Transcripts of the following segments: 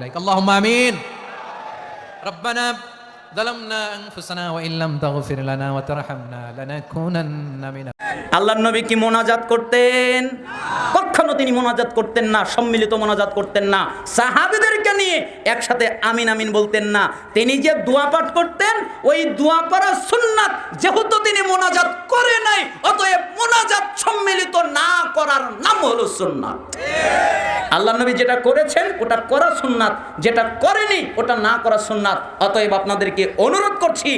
إليك اللهم آمين ربنا ظلمنا أنفسنا وإن لم تغفر لنا وترحمنا لنكونن من আল্লাহ নবী কি মোনাজাত করতেন কখনো তিনি মোনাজাত করতেন না সম্মিলিত মোনাজাত করতেন না সাহাবিদেরকে নিয়ে একসাথে আমিন আমিন বলতেন না তিনি যে দোয়া পাঠ করতেন ওই দোয়া পড়া সুন্নাত যেহেতু তিনি মোনাজাত করার নাম হলো সুন্নাত। আল্লাহ নবী যেটা করেছেন, ওটা করা সুন্নাত। যেটা করেনি, ওটা না করা সুন্নাত। অতএব আপনাদেরকে অনুরোধ করছি,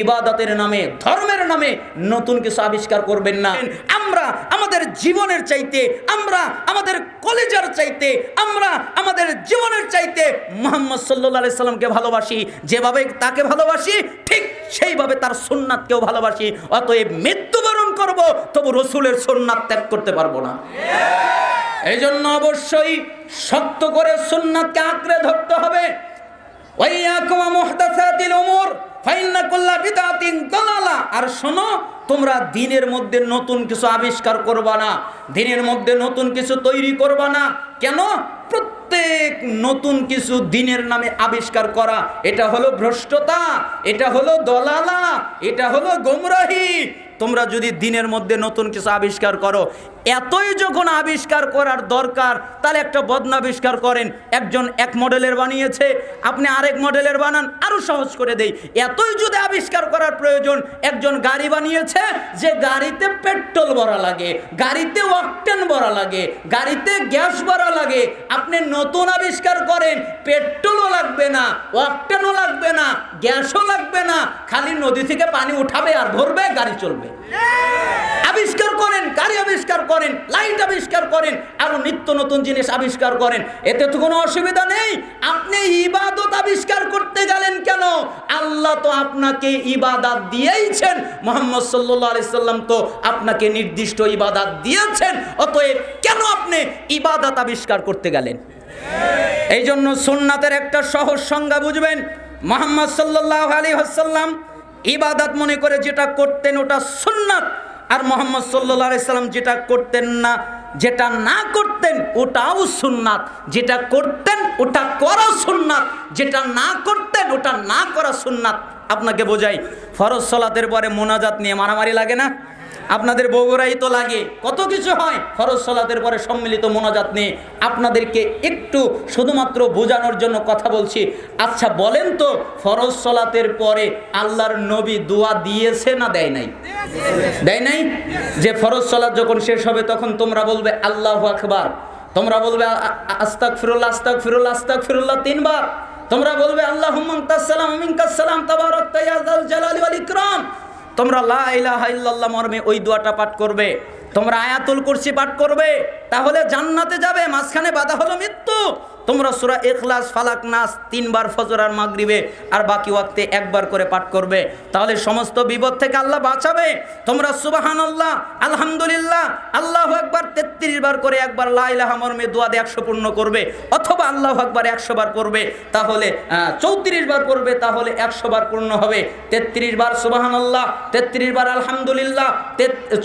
ইবাদতের নামে, ধর্মের নামে নতুন কিছু আবিষ্কার করবেন না। আমরা আমাদের জীবনের চাইতে, আমরা আমাদের কলেজের চাইতে, আমরা আমাদের জীবনের চাইতে মোহাম্মদ সাল্লাহ সাল্লামকে ভালোবাসি। যেভাবে তাকে ভালোবাসি, ঠিক সেইভাবে তার সুন্নাতকেও ভালোবাসি। অতএব মৃত্যুবরণ করব, তবু রসুলের সুন্নাত ত্যাগ করতে পারব না। এই জন্য অবশ্যই শক্ত করে সুন্নাতকে আঁকড়ে ধরতে হবে। আর শোনো, তোমরা দিনের মধ্যে নতুন কিছু আবিষ্কার করবা না, দিনের মধ্যে নতুন কিছু তৈরি করবা না। কেন? প্রত্যেক নতুন কিছু দিনের নামে আবিষ্কার করা, এটা হলো ভ্রষ্টতা, এটা হলো দলালা, এটা হলো গোমরাহি তোমরা যদি দিনের মধ্যে নতুন কিছু আবিষ্কার করো, এতই যখন আবিষ্কার করার দরকার, তাহলে একটা বদনা আবিষ্কার করেন। একজন এক মডেলের বানিয়েছে, আপনি আরেক মডেলের বানান, আরও সহজ করে দেই। এতই যদি আবিষ্কার করার প্রয়োজন। একজন গাড়ি বানিয়েছে যে গাড়িতে পেট্রোল ভরা লাগে গাড়িতে অকটেন ভরা লাগে গাড়িতে গ্যাস ভরা লাগে। আপনি নতুন আবিষ্কার করেন পেট্রোলও লাগবে না অকটেনও লাগবে না গ্যাসও লাগবে না খালি নদী থেকে পানি উঠাবে আর ভরবে গাড়ি চলবে। আবিষ্কার করেন গাড়ি আবিষ্কার করেন লাইট আবিষ্কার করেন নিত্য নতুন জিনিস আবিষ্কার করেন। এতে তো কোনো অসুবিধা নেই। আপনি ইবাদত আবিষ্কার করতে গেলেন কেন? আল্লাহ তো আপনাকে ইবাদত দিয়েইছেন। মোহাম্মদ সাল্লাহ আলি সাল্লাম তো আপনাকে নির্দিষ্ট ইবাদত দিয়েছেন। অতএব কেন আপনি ইবাদত আবিষ্কার করতে গেলেন? এই জন্য সুন্নাতের একটা সহজ সংজ্ঞা বুঝবেন। মোহাম্মদ সাল্লাহ আলী হাসাল্লাম ইবাদত মনে করে যেটা করতেন ওটা সুন্নাত। আর মোহাম্মদ সাল্লাহ সাল্লাম যেটা করতেন না যেটা না করতেন ওটাও সুন্নাত, যেটা করতেন ওটা করা সুন্নাত, যেটা না করতেন ওটা না করা সুন্নাত। আপনাকে বোঝাই, ফরজ সলাতের পরে মোনাজাত নিয়ে মারামারি লাগে না? আপনাদের বগুড়াই তো লাগে। কত কিছু হয়। ফরজ সলাতের পরে সম্মিলিত মোনাজাত নিয়ে আপনাদেরকে একটু শুধুমাত্র বোঝানোর জন্য কথা বলছি। আচ্ছা বলেন তো, ফরজ সলাতের পরে আল্লাহর নবী দোয়া দিয়েছে না দেয় নাই? দেয় নাই? যে ফরজ সলাত যখন শেষ হবে, তখন তোমরা বলবে, আল্লাহ আকবার। তোমরা বলবে আস্তাক ফিরুল্লাহ আস্তাক ফিরুল্লাহ আস্তাক ফিরুল্লাহ তিনবার। তোমরা বলবে আল্লাহ হুম্মান্তাসালাম মিনকাসালাম তাবারাক তাইয়াজাল জালালি ওয়াল তোমরা লা মর্মে ওই দোয়াটা পাঠ করবে। তোমরা আয়াতুল কুরসি পাঠ করবে। তাহলে জান্নাতে যাবে, মাঝখানে বাধা হলো মৃত্যু। তোমরা সূরা ইখলাস, ফালাক, নাস তিনবার ফজর আর মাগরিবে আর বাকি ওয়াক্তে একবার করে পাঠ করবে। তাহলে সমস্ত বিপদ থেকে আল্লাহ বাঁচাবে। তোমরা সুবাহান আল্লাহ আলহামদুলিল্লাহ, আল্লাহ আকবার 33 বার করে একবার লা ইলাহা মর্মে দোয়া দিয়ে 100 পূর্ণ করবে অথবা আল্লাহ আকবার 100 বার করবে। তাহলে চৌত্রিশ বার করবে, তাহলে একশো বার পূর্ণ হবে। তেত্রিশ বার সুবাহান আল্লাহ তেত্রিশ বার আলহামদুলিল্লাহ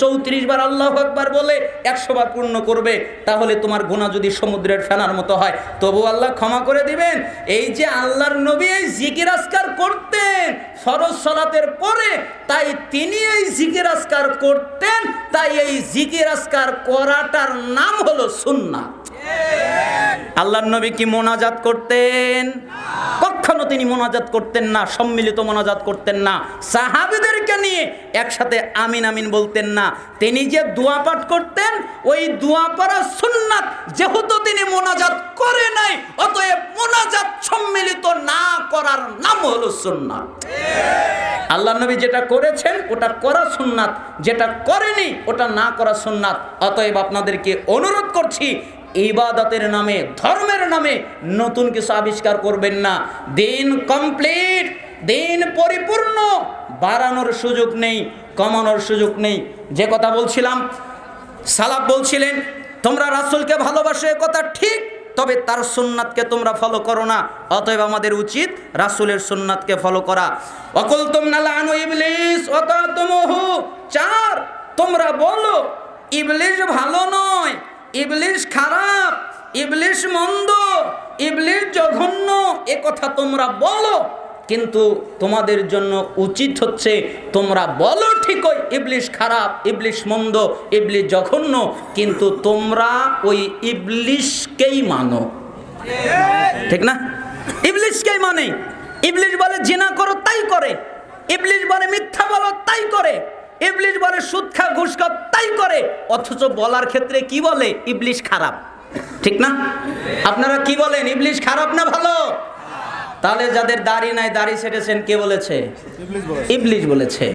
চৌত্রিশ বার আল্লাহ আকবার বলে একশো বার পূর্ণ করবে। তাহলে তোমার গুণা যদি সমুদ্রের ফেনার মতো হয় তবু আল্লাহ ক্ষমা করে দিবেন। এই যে আল্লাহর নবী এই জিকির আসকার করতেন, ফরজ সলাতের পরে তাই তিনি এই জিকির আসকার করতেন, তাই এই জিকির আসকার করাটার নাম হলো সুন্নাত। আল্লাহর নবী কি মোনাজাত করতেন? কখনো তিনি মোনাজাত করতেন না, সম্মিলিত মোনাজাত করতেন না। সাহাবিদেরকে নিয়ে একসাথে আমিন আমিন বলতেন না। তিনি যে দোয়া পাঠ করতেন, ওই দোয়া পড়া সুন্নাত যেহেতু তিনি মোনাজাত করে নাই, অতএব মোনাজাত সম্মিলিত না করার নাম হলো সুন্নাত। আল্লাহ নবী যেটা করেছেন, ওটা করা সুন্নাত। যেটা করেনি, ওটা না করা সুন্নাত। অতএব আপনাদেরকে অনুরোধ করছি ইবাদতের নামে, ধর্মের নামে নতুন কিছু আবিষ্কার করবেন না। দিন কমপ্লিট, দিন পরিপূর্ণ, বাড়ানোর সুযোগ নেই, কমানোর সুযোগ নেই। যে কথা বলছিলাম সালাব বলছিলেন, তোমরা রাসূলকে ভালোবাসো কথা ঠিক, তবে তার সুন্নাতকে তোমরা ফলো করো না। অতএব আমাদের উচিত রাসূলের সুন্নাতকে ফলো করা। অকল তোমরা লানু ইবলিস অতাতমহু চার, তোমরা বলো, ইবলিস ভালো নয় ইবলিস খারাপ, ইবলিশ মন্দ, ইবলিশ জঘন্য, এ কথা তোমরা বলো। কিন্তু তোমাদের জন্য উচিত হচ্ছে তোমরা বলো ঠিকই, ইবলিশ খারাপ, ইবলিশ মন্দ, ইবলিশ জঘন্য, কিন্তু তোমরা ওই ইবলিশকেই মানো। ঠিক না? ইবলিশকেই মানে? ইবলিশ বলে জিনা করো, তাই করে। ইবলিশ বলে মিথ্যা বলো, তাই করে। ইবলিশ বলে সুদ খা ঘুষ খা তাই করে। অথচ বলার ক্ষেত্রে কি বলে? ইবলিশ খারাপ। ঠিক না? আপনারা কি বলেন ইবলিশ খারাপ না ভালো? তাহলে যাদের দাড়ি নাই দাড়ি সেটেছেন কে বলেছে। ইবলিশ বলেছে।